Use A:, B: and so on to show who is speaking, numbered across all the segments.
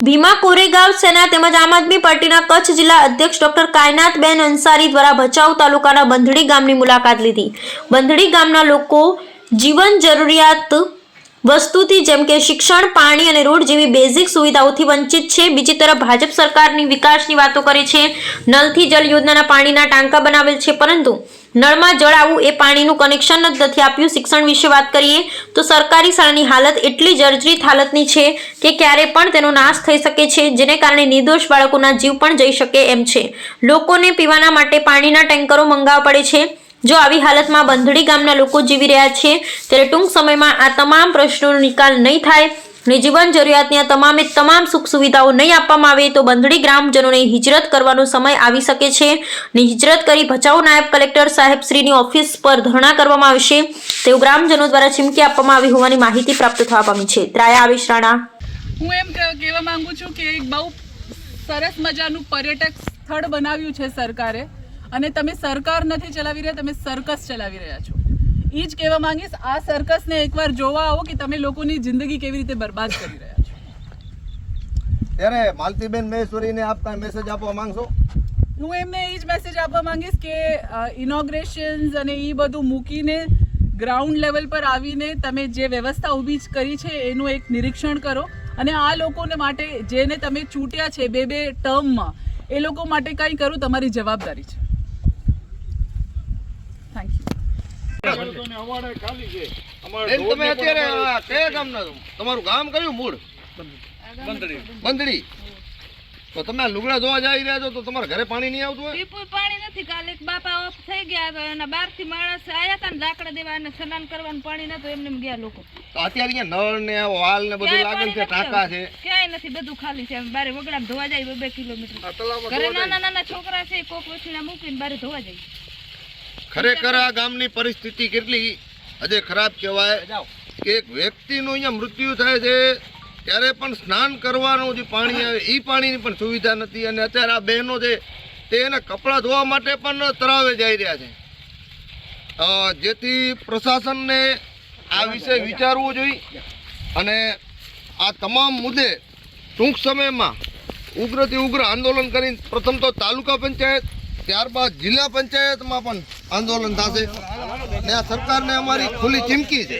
A: ભીમા કોરેગાંવ સેના તેમજ આમ આદમી પાર્ટીના કચ્છ જિલ્લા અધ્યક્ષ ડોક્ટર કાયનાતબેન અંસારી દ્વારા ભચાઉ તાલુકાના બંધડી ગામની મુલાકાત લીધી. બંધડી ગામના લોકો જીવન જરૂરિયાત વસ્તુથી જેમ કે શિક્ષણ, પાણી અને રોડ જેવી બેઝિક સુવિધાઓથી વંચિત છે. બીજી તરફ ભાજપ સરકારની વિકાસની વાતો કરે છે. નલથી જલ યોજનાના પાણીના ટાંકા બનાવેલ છે. પરંતુ નળમાં જળ આવું એ પાણીનું કનેક્શન જ નથી આપ્યું. શિક્ષણ વિશે વાત કરીએ તો સરકારી શાળાની હાલત એટલી જર્જરિત હાલતની છે કે ક્યારે પણ તેનો નાશ થઈ શકે છે, જેને કારણે નિર્દોષ બાળકોના જીવ પણ જઈ શકે એમ છે. લોકોને પીવાના માટે પાણીના ટેન્કરો મંગાવવા પડે છે. જો આવી હાલતમાં બંધડી ગામના લોકો જીવી રહ્યા છે, ત્યારે ટૂંક સમયમાં આ તમામ પ્રશ્નોનો નિકાલ નહીં થાય ને જીવન જરૂરિયાતની આ તમામે તમામ સુખ સુવિધાઓ નહીં આપવામાં આવે તો બંધડી ગ્રામજનોને હિજરત કરવાનો સમય આવી શકે છે ને હિજરત કરી ભચાઉ નાયબ કલેક્ટર સાહેબ શ્રીની ઓફિસ પર ધરણા કરવામાં આવશે. તેવું ગ્રામજનો દ્વારા ચીમકી આપવામાં આવી હોવાની માહિતી પ્રાપ્ત થવા પામી છે. ત્રાયા આવેશ રાણા.
B: હું એમ કહેવા માંગુ છું કે એક બહુ સરસ મજાનું પર્યટક સ્થળ બનાવ્યું છે સરકારે. અને તમે સરકાર નથી ચલાવી રહ્યા તમે સર્કસ ચલાવી રહ્યા છો. એ જ કહેવા માંગીશ આ સર્કસને એકવાર જોવા આવો કે તમે લોકોની જિંદગી કેવી રીતે બરબાદ કરી રહ્યા છો.
C: ત્યારે માલતીબેન મહેશ્વરીને આપ કાંઈ મેસેજ આપવા માંગશો?
B: હું એમને એ જ મેસેજ આપવા માંગીશ કે ઇનોગ્રેશન્સ અને એ બધું મૂકીને ગ્રાઉન્ડ લેવલ પર આવીને તમે જે વ્યવસ્થા ઊભી કરી છે એનું એક નિરીક્ષણ કરો. અને આ લોકોને માટે જેને તમે ચૂંટ્યા છે બે બે ટર્મમાં એ લોકો માટે કંઈ કરું તમારી જવાબદારી છે.
C: બેન. તમે અત્યારે કયા ગામના છો? તમારું ગામ કયું મૂળ? બંધડી તો તમે આ લુગડા ધોવા જઈ રહ્યા છો તો તમારા ઘરે પાણી નહીં આવતું હોય?
D: પાણી નથી. કાલે એક બાપા ઓફ થઈ ગયા તો એના બારથી માણસ આયા હતા ને લાકડા દેવા અને સ્નાન કરવાનું પાણી નતું. એમને એમ ગયા લોકો.
C: તો અત્યારે અહીંયા નળ ને વાલ ને બધું લાગે છે ટાંકા છે.
D: ક્યાંય નથી. બધું ખાલી છે. બારે વગડા ધોવા જાય બે બે કિલોમીટર. ઘરે નાના નાના છોકરા છે કોક વસીના મૂકીને બારે ધોવા જાય.
C: ખરેખર આ ગામની પરિસ્થિતિ કેટલી આજે ખરાબ કહેવાય. કે એક વ્યક્તિનું અહીંયા મૃત્યુ થાય છે ત્યારે પણ સ્નાન કરવાનું જે પાણી આવે એ પાણીની પણ સુવિધા નથી. અને અત્યારે આ બહેનો છે તે એના કપડાં ધોવા માટે પણ તળાવે જઈ રહ્યા છે. જેથી પ્રશાસનને આ વિશે વિચારવું જોઈએ. અને આ તમામ મુદ્દે ટૂંક સમયમાં ઉગ્રથી ઉગ્ર આંદોલન કરીને પ્રથમ તો તાલુકા પંચાયત ત્યારબાદ જિલ્લા પંચાયતમાં પણ આંદોલન થશે. ને આ સરકારને અમારી ખુલ્લી ચીમકી છે.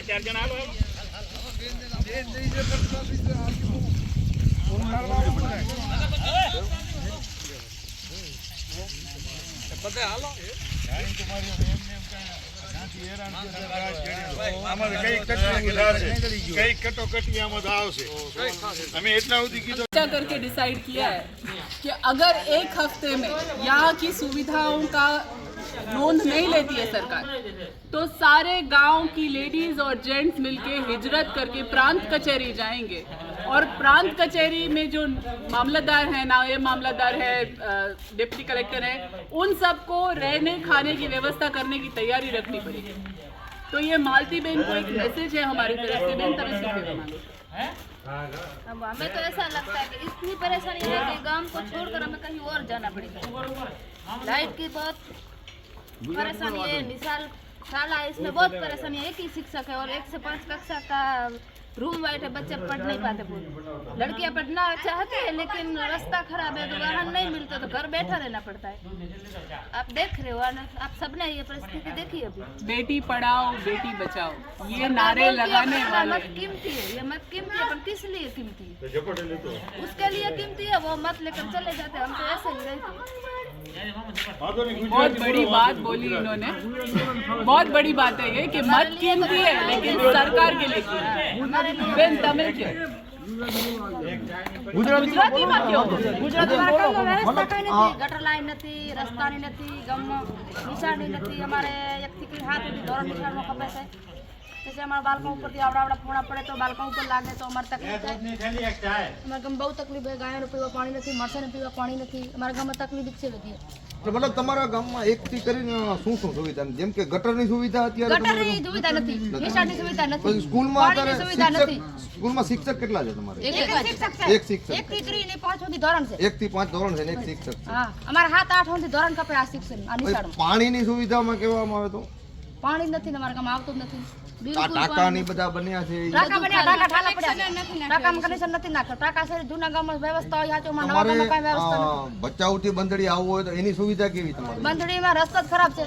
E: બધા કટોકટી
B: चर्चा करके डिसाइड किया है कि अगर एक हफ़्ते में यहाँ की सुविधाओं का नोंद नहीं लेती है सरकार तो सारे गाँव की लेडीज़ और जेंट्स मिलके हिजरत करके प्रांत कचहरी जाएँगे। और प्रांत कचहरी में जो मामलादार है ना ये मामलादार है डिप्टी कलेक्टर है, उन सबको रहने, खाने की व्यवस्था करने की तैयारी रखनी पड़ेगी तो ये मालती बहन को एक मैसेज है हमारी तरफ़ से। बहन तरह से
D: हमें तो ऐसा लगता है कि इतनी परेशानी है कि गाँव को छोड़कर हमें कहीं और जाना पड़ेगा। लाइट की बहुत परेशानी है निशाल शाला इसमें बहुत परेशानी है। एक ही शिक्षक है और एक से पाँच कक्षा का रूम वाइट है बच्चे पढ़ नहीं पाते पूरे। लड़कियाँ पढ़ना चाहते हैं लेकिन रास्ता खराब है तो वाहन नहीं मिलते तो घर बैठा रहना पड़ता है। आप देख रहे हो आप सबने ये परिस्थिति देखी अभी?
B: बेटी पढ़ाओ बेटी बचाओ ये नारे लगाने वाले
D: मत कीमती है ये मत कीमती है पर किस लिए कीमती है? उसके लिए कीमती है वो मत लेकर चले जाते हैं हम तो ऐसे ही रहते
B: बहुत बड़ी बात बोली इन्होंने। बहुत बड़ी बात है ये कि मत कीमती है लेकिन सरकार के लिए બેન તમે કયો? ગુજરાતીમાં
D: ગટર લાઈન નથી રસ્તાની નથી ગમ નિશાની નથી. અમારે એકથી હાથ ધોરણ નિશાળમાં ખબર છે? પછી અમારા બાળકો ઉપરથી આવડા આવડા પૂણા પડે તો બાળકો ઉપર લાગે તો અમારે તકલીફ થાય. અમારા ગામમાં બહુ તકલીફ છે ગાયોને પીવા પાણી નથી મરસાને પીવા પાણી નથી. અમારા ગામમાં તકલીફ છે બધી.
C: એટલે મતલબ તમારા ગામમાં એકથી કરીને શું શું સુવિધા જેમ કે ગટરની સુવિધા અત્યારે
D: ગટરની સુવિધા નથી નિશાળની સુવિધા
C: પછી
D: નથી
C: સ્કૂલમાં અત્યારે
D: સુવિધા નથી.
C: શિક્ષક સ્કૂલમાં શિક્ષક કેટલા છે તમારે?
D: એક શિક્ષક છે.
C: એક શિક્ષક
D: એક થી ત્રીસ ને પાંચ સુધી ધોરણ છે.
C: એક થી પાંચ ધોરણ છે ને એક શિક્ષક છે.
D: હા અમારે સાત આઠ સુધી ધોરણ કપે આ શિક્ષણ આ
C: પછી
D: નિશાળમાં.
C: પાણીની સુવિધામાં કહેવામાં આવે તો?
D: પાણી નથી અમારા ગામમાં આવતું જ નથી.
C: ટાંકા ની બધા બન્યા છે ઈ
F: બન્યા, ટાંકા ઠાલા પડ્યા છે. ટાંકામાં connection નથી નાખ્યો. ટાંકા છે જૂના ગામમાં વ્યવસ્થા હોય, સાચું, નવા
C: તમારે
F: ગામમાં વ્યવસ્થા નથી.
C: ભચાઉ આવવું હોય તો એની સુવિધા કેવી તમારી?
F: બંધણીમાં રસ્તો જ ખરાબ છે.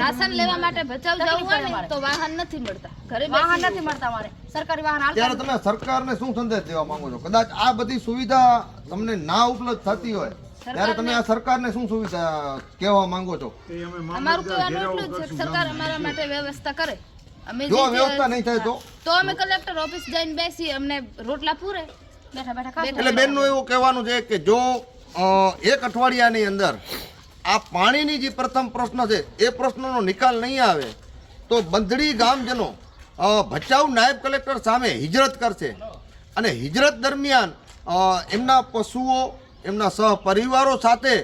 D: રાશન લેવા માટે ભચાઉ જવું હોય ને તો વાહન નથી મળતા. ઘરે
F: વાહન નથી મળતા મારે સરકારી વાહન
C: ત્યારે તમે સરકારને શું સંદેશ દેવા માંગો છો? કદાચ આ બધી સુવિધા તમને ના ઉપલબ્ધ થતી હોય ત્યારે તમે આ સરકારને શું સુવિધા કહેવા માંગો છો?
D: અમારું કહેવાનું એટલું જ સરકાર અમારા માટે વ્યવસ્થા કરે. અમે
C: જો વ્યવસ્થા નહીં થાય તો?
D: તો અમે કલેક્ટર ઓફિસ જઈને બેસી અમને રોટલા પૂરે.
F: બેઠા બેઠા
C: એટલે બેનનું એવું કહેવાનું છે કે જો એક અઠવાડિયાની અંદર આ પાણીની જે પ્રથમ પ્રશ્ન છે એ પ્રશ્નનો નિકાલ નહીં આવે તો બંધડી ગામજનો ભચાઉ નાયબ કલેક્ટર સામે હિજરત કરશે. અને હિજરત દરમિયાન એમના પશુઓ એમના સહપરિવારો સાથે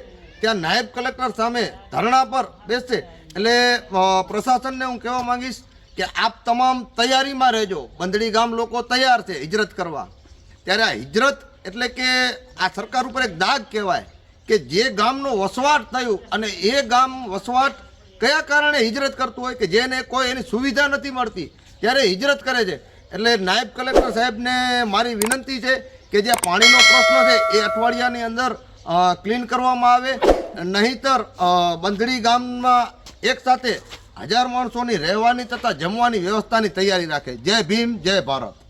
C: ત્યાં નાયબ કલેક્ટર સામે ધરણા પર બેસશે. એટલે પ્રશાસનને હું કહેવા માંગીશ કે આપ તમામ તૈયારીમાં રહેજો. બંધડી ગામ લોકો તૈયાર છે હિજરત કરવા. ત્યારે આ હિજરત એટલે કે આ સરકાર ઉપર એક દાગ કહેવાય કે જે ગામનો વસવાટ થયું અને એ ગામ વસવાટ કયા કારણે હિજરત કરતું હોય કે જેને કોઈ એની સુવિધા નથી મળતી, ત્યારે હિજરત કરે છે. એટલે નાયબ કલેક્ટર સાહેબને મારી વિનંતી છે કે જે પાણીનો પ્રશ્ન છે એ અઠવાડિયાની અંદર ક્લીન કરવામાં આવે. નહીંતર બંધડી ગામમાં એક સાથે હજાર માણસોની રહેવાની તથા જમવાની વ્યવસ્થાની તૈયારી રાખે. જય ભીમ જય ભારત.